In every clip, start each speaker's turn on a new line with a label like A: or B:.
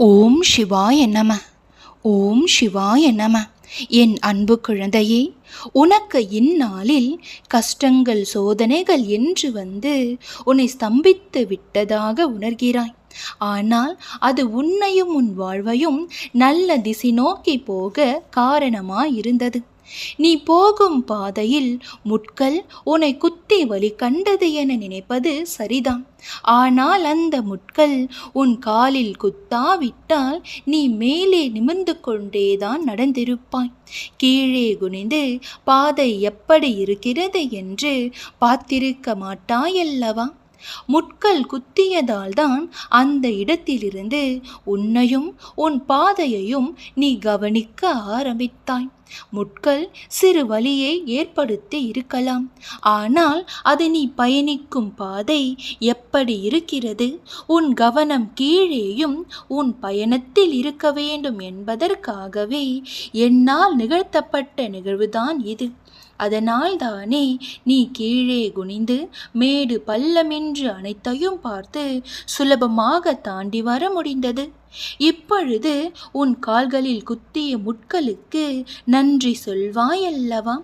A: ஓம் சிவாய நம. ஓம் சிவாய நம. என் அன்பு குழந்தையே உனக்கு இந்நாளில் கஷ்டங்கள் சோதனைகள் என்று வந்து உன்னை ஸ்தம்பித்து விட்டதாக உணர்கிறாய். ஆனால் அது உன்னையும் உன் வாழ்வையும் நல்ல திசை நோக்கி போக காரணமாயிருந்தது. நீ போகும் பாதையில் முட்கள் உன்னை குத்தி வலி கண்டது என நினைப்பது சரிதான். ஆனால் அந்த முட்கள் உன் காலில் குத்தாவிட்டால் நீ மேலே நிமிர்ந்து கொண்டேதான் நடந்திருப்பாய். கீழே குனிந்து பாதை எப்படி இருக்கிறது என்று பார்த்திருக்க மாட்டாயல்லவா? முட்கள் குத்தியதால்தான் அந்த இடத்திலிருந்து உன்னையும் உன் பாதையையும் நீ கவனிக்க ஆரம்பித்தாய். முட்கள் சிறு வழியை ஏற்படுத்தி இருக்கலாம். ஆனால் அது நீ பயணிக்கும் பாதை எப்படி இருக்கிறது? உன் கவனம் கீழேயும் உன் பயணத்தில் இருக்க வேண்டும் என்பதற்காகவே என்னால் நிகழ்த்தப்பட்ட நிகழ்வுதான் இது. அதனால் தானே நீ கீழே குனிந்து மேடு பள்ளமென்று அனைத்தையும் பார்த்து சுலபமாக தாண்டி வர முடிந்தது. இப்பொழுது உன் கால்களில் குத்திய முட்களுக்கு நன்றி சொல்வாயல்லவா?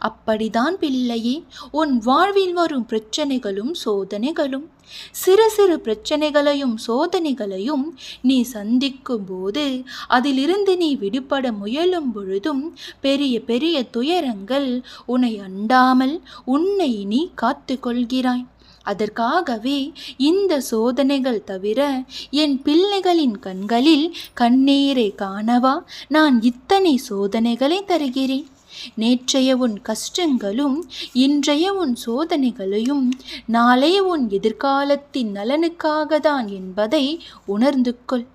A: அப்படிதான் பிள்ளையே உன் வாழ்வில் வரும் பிரச்சனைகளும் சோதனைகளும் சிறு சிறு பிரச்சனைகளையும் சோதனைகளையும் நீ சந்திக்கும் போது அதிலிருந்து நீ விடுபட முயலும் பொழுதும் பெரிய பெரிய துயரங்கள் உன்னை அண்டாமல் உன்னை நீ காத்து கொள்கிறாய் அதற்காகவே இந்த சோதனைகள் தவிர என் பிள்ளைகளின் கண்களில் கண்ணீரை காணவா? நான் இத்தனை சோதனைகளை தருகிறேன். நேற்றைய உன் கஷ்டங்களும் இன்றைய உன் சோதனைகளையும் நாளை உன் எதிர்காலத்தின் நலனுக்காக தான் என்பதை உணர்ந்து கொள்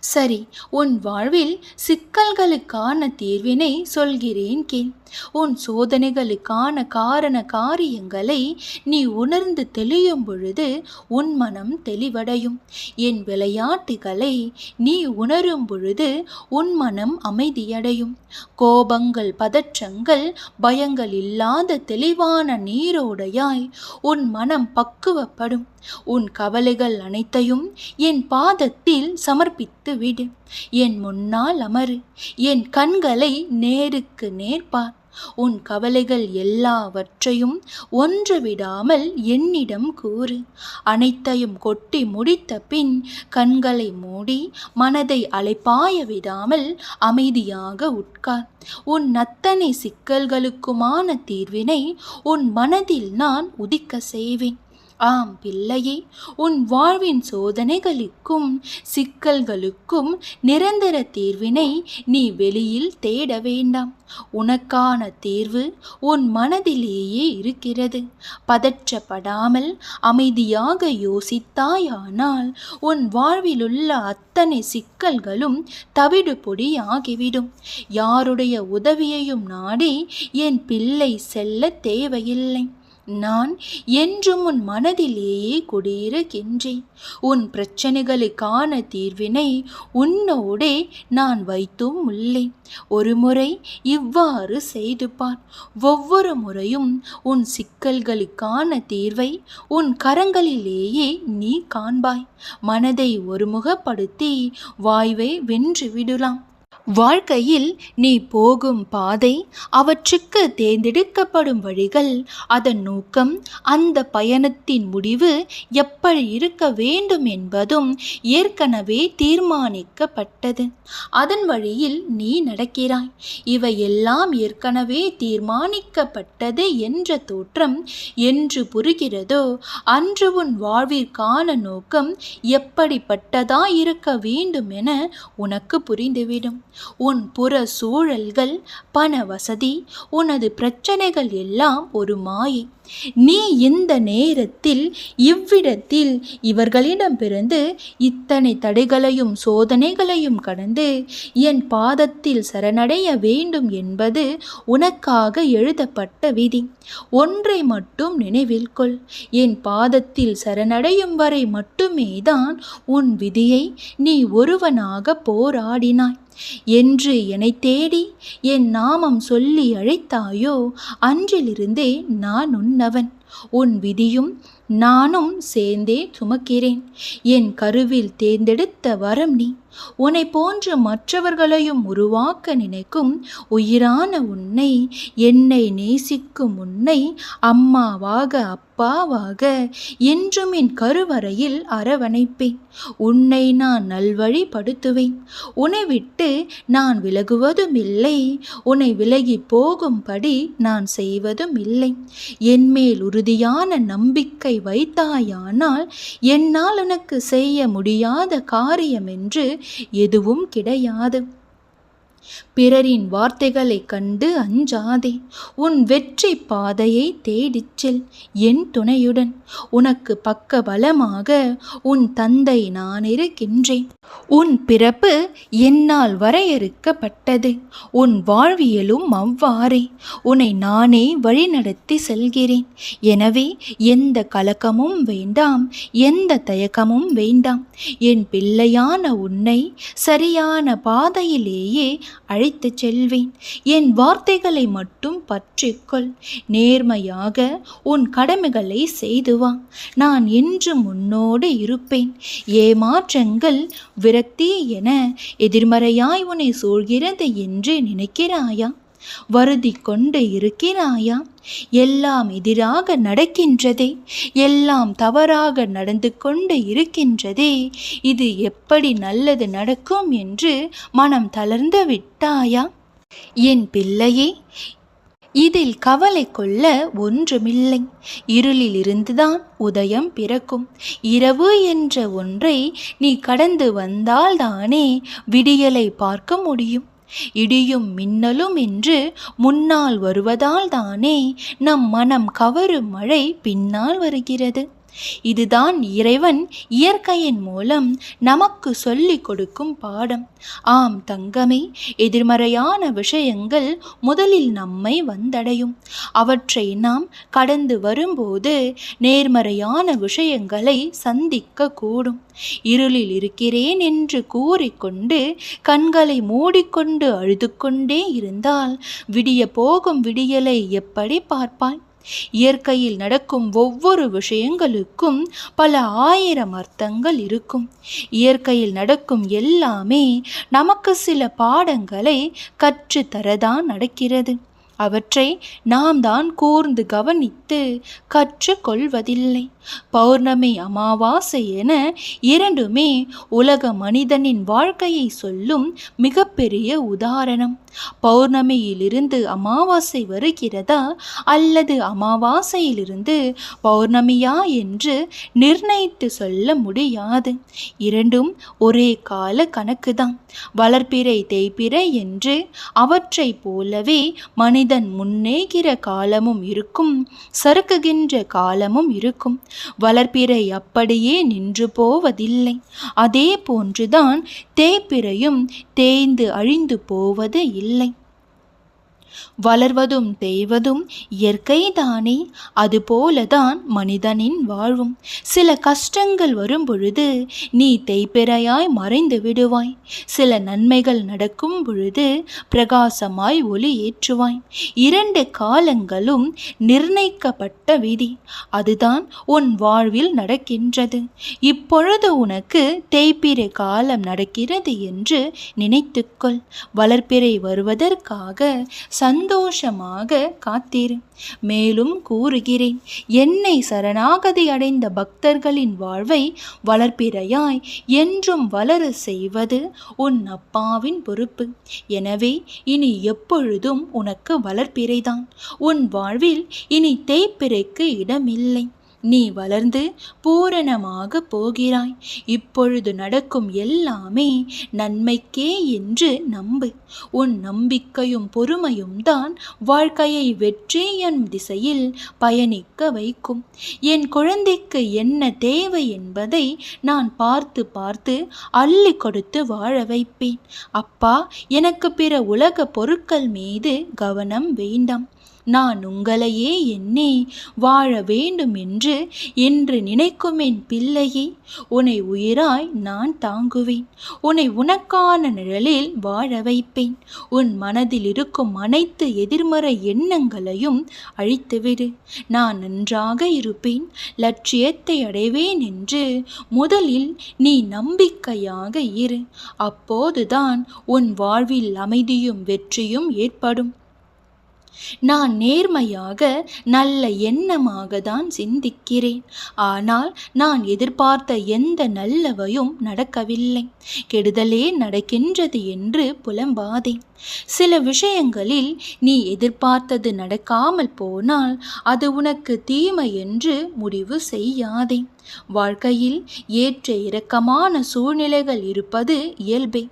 A: சரி உன் வாழ்வில் சிக்கல்களுக்கான தீர்வினை சொல்கிறேன் கேள். உன் சோதனைகளுக்கான காரண காரியங்களை நீ உணர்ந்து தெளியும் பொழுது உன் மனம் தெளிவடையும். என் விளையாட்டுகளை நீ உணரும் பொழுது உன் மனம் அமைதியடையும். கோபங்கள் பதற்றங்கள் பயங்கள் இல்லாத தெளிவான நீரோடையாய் உன் மனம் பக்குவப்படும். உன் கவலைகள் அனைத்தையும் என் பாதத்தில் சமர்ப்பி விடு. என் முன்னால் அமரு. என் கண்களை நேருக்கு நேர்பார் உன் கவலைகள் எல்லாவற்றையும் ஒன்று விடாமல் என்னிடம் கூறு. அனைத்தையும் கொட்டி முடித்த பின் கண்களை மூடி மனதை அலைப்பாய விடாமல் அமைதியாக உட்கார். உன் அத்தனை சிக்கல்களுக்குமான தீர்வினை உன் மனதில் நான் உதிக்க செய்வேன். ஆம் பிள்ளையே உன் வாழ்வின் சோதனைகளுக்கும் சிக்கல்களுக்கும் நிரந்தர தீர்வினை நீ வெளியில் தேட வேண்டாம். உனக்கான தீர்வு உன் மனதிலேயே இருக்கிறது. பதற்றப்படாமல் அமைதியாக யோசித்தாயானால் உன் வாழ்விலுள்ள அத்தனை சிக்கல்களும் தவிடு பொடியாகிவிடும் யாருடைய உதவியையும் நாடி என் பிள்ளை செல்ல தேவையில்லை. நான் என்றும் உன் மனதிலேயே குடியிருக்கின்றேன். உன் பிரச்சனைகளுக்கான தீர்வினை உன்னோடே நான் வைத்தும் உள்ளேன். ஒருமுறை இவ்வாறு செய்து பார். ஒவ்வொரு முறையும் உன் சிக்கல்களுக்கான தீர்வை உன் கரங்களிலேயே நீ காண்பாய். மனதை ஒருமுகப்படுத்தி வாய்வை வென்று விடலாம். வாழ்க்கையில் நீ போகும் பாதை அவற்றுக்கு தேர்ந்தெடுக்கப்படும் வழிகள் அதன் நோக்கம் அந்த பயணத்தின் முடிவு எப்படி இருக்க வேண்டும் என்பதும் ஏற்கனவே தீர்மானிக்கப்பட்டது. அதன் வழியில் நீ நடக்கிறாய். இவையெல்லாம் ஏற்கனவே தீர்மானிக்கப்பட்டது என்ற தோற்றம் என்று புரிகிறதோ அன்று உன் வாழ்விற்கான நோக்கம் எப்படிப்பட்டதாயிருக்க வேண்டும் என உனக்கு புரிந்துவிடும். உன் புற சூழல்கள் பண வசதி உனது பிரச்சனைகள் எல்லாம் ஒரு மாயை. நீ இந்த நேரத்தில் இவ்விடத்தில் இவர்களிடம் பிறந்து இத்தனை தடைகளையும் சோதனைகளையும் கடந்து என் பாதத்தில் சரணடைய வேண்டும் என்பது உனக்காக எழுதப்பட்ட விதி. ஒன்றை மட்டும் நினைவில் கொள். என் பாதத்தில் சரணடையும் வரை மட்டுமே தான் உன் விதியை நீ ஒருவனாக போராடினாய். என்று என்னை தேடி என் நாமம் சொல்லி அழைத்தாயோ அன்றிலிருந்தே நான் உன்னவன். உன் விதியும் நானும் சேர்ந்தே சுமக்கிறேன். என் கருவில் தேர்ந்தெடுத்த வரம் நீ. உன்னை போன்று மற்றவர்களையும் உருவாக்க நினைக்கும் உயிரான உன்னை என்னை நேசிக்கும் உன்னை அம்மாவாக பாவாக என்றும் என் கருவறையில் அரவணைப்பேன். உன்னை நான் நல்வழிப்படுத்துவேன். உன்னை விட்டு நான் விலகுவதும் இல்லை உன்னை விலகி போகும்படி நான் செய்வதும் இல்லை என்மேல் உறுதியான நம்பிக்கை வைத்தாயானால் என்னால் உனக்கு செய்ய முடியாத காரியம் என்று எதுவும் கிடையாது. பிறரின் வார்த்தைகளைக் கண்டு அஞ்சாதே. உன் வெற்றி பாதையை தேடிச் செல். என் துணையுடன் உனக்கு பக்க பலமாக உன் தந்தை நான் இருக்கின்றேன். உன் பிறப்பு என்னால் வரையறுக்கப்பட்டது. உன் வாழ்வியலும் அவ்வாறே. உன்னை நானே வழிநடத்தி செல்கிறேன். எனவே எந்த கலக்கமும் வேண்டாம். எந்த தயக்கமும் வேண்டாம். என் பிள்ளையான உன்னை சரியான பாதையிலேயே அழைத்துச் செல்வேன். என் வார்த்தைகளை மட்டும் பற்றிக்கொள். நேர்மையாக உன் கடமைகளை செய்து வா. நான் என்று முன்னோடு இருப்பேன். ஏமாற்றங்கள் விரக்தி என எதிர்மறையாய் உன்னை சூழ்கிறது என்று நினைக்கிறாயா? வருதி கொண்டு இருக்கிறாயா? எல்லாம் எதிராக நடக்கின்றதே எல்லாம் தவறாக நடந்து கொண்டு இருக்கின்றதே இது எப்படி நல்லது நடக்கும் என்று மனம் தளர்ந்து விட்டாயா? என் பிள்ளையே இதில் கவலை கொள்ள ஒன்றுமில்லை. இருளில் இருந்துதான் உதயம் பிறக்கும். இரவு என்ற ஒன்றை நீ கடந்து வந்தால்தானே விடியலை பார்க்க முடியும். இடியும் மின்னலும் என்று முன்னால் வருவதால் தானே நம் மனம் கவரும் மழை பின்னால் வருகிறது. இதுதான் இறைவன் இயற்கையின் மூலம் நமக்கு சொல்லிக் கொடுக்கும் பாடம். ஆம் தங்கமே எதிர்மறையான விஷயங்கள் முதலில் நம்மை வந்தடையும். அவற்றை நாம் கடந்து வரும்போது நேர்மறையான விஷயங்களை சந்திக்க கூடும் இருளில் இருக்கிறேன் என்று கூறிக்கொண்டு கண்களை மூடிக்கொண்டு அழுது கொண்டே இருந்தால் விடிய போகும் விடியலை எப்படி பார்ப்பாய்? இயற்கையில் நடக்கும் ஒவ்வொரு விஷயங்களுக்கும் பல ஆயிரம் அர்த்தங்கள் இருக்கும். இயற்கையில் நடக்கும் எல்லாமே நமக்கு சில பாடங்களை கற்றுத்தரதான் நடக்கிறது. அவற்றை நாம் தான் கூர்ந்து கவனித்து கற்றுக்கொள்வதில்லை. பௌர்ணமி அமாவாசை என இரண்டுமே உலக மனிதனின் வாழ்க்கையை சொல்லும் மிகப்பெரிய உதாரணம். பௌர்ணமியிலிருந்து அமாவாசை வருகிறதா அல்லது அமாவாசையிலிருந்து பௌர்ணமியா என்று நிர்ணயித்து சொல்ல முடியாது. இரண்டும் ஒரே கால கணக்குதான். வளர்ப்பிறை தேய்ப்பிறை என்று அவற்றைப் போலவே மனிதன் முன்னேகிற காலமும் இருக்கும் சறுக்குகின்ற காலமும் இருக்கும். வளர்ப்பிறை அப்படியே நின்று போவதில்லை. அதே போன்றுதான் தேய்ப்பிறையும் தேய்ந்து அழிந்து போவது இல்லை. வளர்வதும் தேய்வதும் இயற்கைதானே அதுபோலதான் மனிதனின் வாழ்வும். சில கஷ்டங்கள் வரும்பொழுது நீ தேய்பிறையாய் மறைந்து விடுவாய். சில நன்மைகள் நடக்கும் பொழுது பிரகாசமாய் ஒளி ஏற்றுவாய். இரண்டு காலங்களும் நிர்ணயிக்கப்பட்ட விதி. அதுதான் உன் வாழ்வில் நடக்கின்றது. இப்பொழுது உனக்கு தேய்பிறை காலம் நடக்கிறது என்று நினைத்துக்கொள். வளர்ப்பிறை வருவதற்காக சந்தோஷமாக காத்தீர். மேலும் கூறுகிறேன் என்னை சரணாகதி அடைந்த பக்தர்களின் வாழ்வை வளர்ப்பிறையாய் என்றும் வளர செய்வது உன் அப்பாவின் பொறுப்பு. எனவே இனி எப்பொழுதும் உனக்கு வளர்ப்பிறைதான். உன் வாழ்வில் இனி தேய்ப்பிறைக்கு இடமில்லை. நீ வளர்ந்து பூரணமாக போகிறாய். இப்பொழுது நடக்கும் எல்லாமே நன்மைக்கே என்று நம்பு. உன் நம்பிக்கையும் பொறுமையும் தான் வாழ்க்கையை வெற்றி என் திசையில் பயணிக்க வைக்கும். என் குழந்தைக்கு என்ன தேவை என்பதை நான் பார்த்து பார்த்து அள்ளி கொடுத்து வாழ வைப்பேன். அப்பா எனக்கு பிற உலக பொருட்கள் மீது கவனம் வேண்டாம். நான் உங்களையே எண்ணி வாழ வேண்டும் என்று என்று நினைக்கும் என் பிள்ளையே உன்னை உயிராய் நான் தாங்குவேன். உன்னை உனக்கான நிழலில் வாழ வைப்பேன். உன் மனதில் இருக்கும் அனைத்து எதிர்மறை எண்ணங்களையும் அழித்துவிடு நான் நன்றாக இருப்பேன். லட்சியத்தை அடைவேன் என்று முதலில் நீ நம்பிக்கையாக இரு. அப்போதுதான் உன் வாழ்வில் அமைதியும் வெற்றியும் ஏற்படும். நான் நேர்மையாக நல்ல எண்ணமாக தான் சிந்திக்கிறேன். ஆனால் நான் எதிர்பார்த்த எந்த நல்லவையும் நடக்கவில்லை. கெடுதலே நடக்கின்றது என்று புலம்பாதே. சில விஷயங்களில் நீ எதிர்பார்த்தது நடக்காமல் போனால் அது உனக்கு தீமை என்று முடிவு செய்யாதே. வாழ்க்கையில் ஏற்ற இறக்கமான சூழ்நிலைகள் இருப்பது இயல்பே.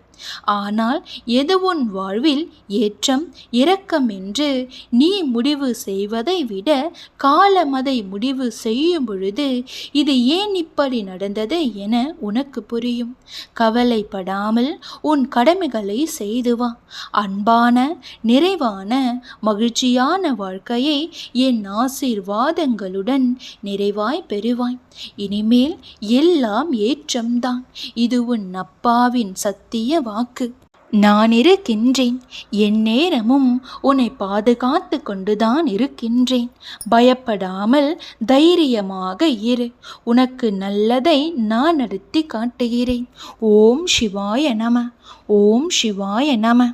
A: ஆனால் எது உன் வாழ்வில் ஏற்றம் இரக்கம் என்று நீ முடிவு செய்வதை விட காலம் அதை முடிவு செய்யும் பொழுது இது ஏன் இப்படி நடந்தது என உனக்கு புரியும். கவலைப்படாமல் உன் கடமைகளை செய்து வா. அன்பான நிறைவான மகிழ்ச்சியான வாழ்க்கையை என் ஆசீர்வாதங்களுடன் நிறைவாய் பெறுவாய். இனிமேல் எல்லாம் ஏற்றம்தான். இது உன் அப்பாவின் சத்திய வாக்கு. நான் இருக்கின்றேன். என் நேரமும் உன்னை பாதுகாத்து கொண்டுதான் இருக்கின்றேன். பயப்படாமல் தைரியமாக இரு. உனக்கு நல்லதை நான் நடத்தி காட்டுகிறேன். ஓம் சிவாய நம. ஓம் சிவாய நம.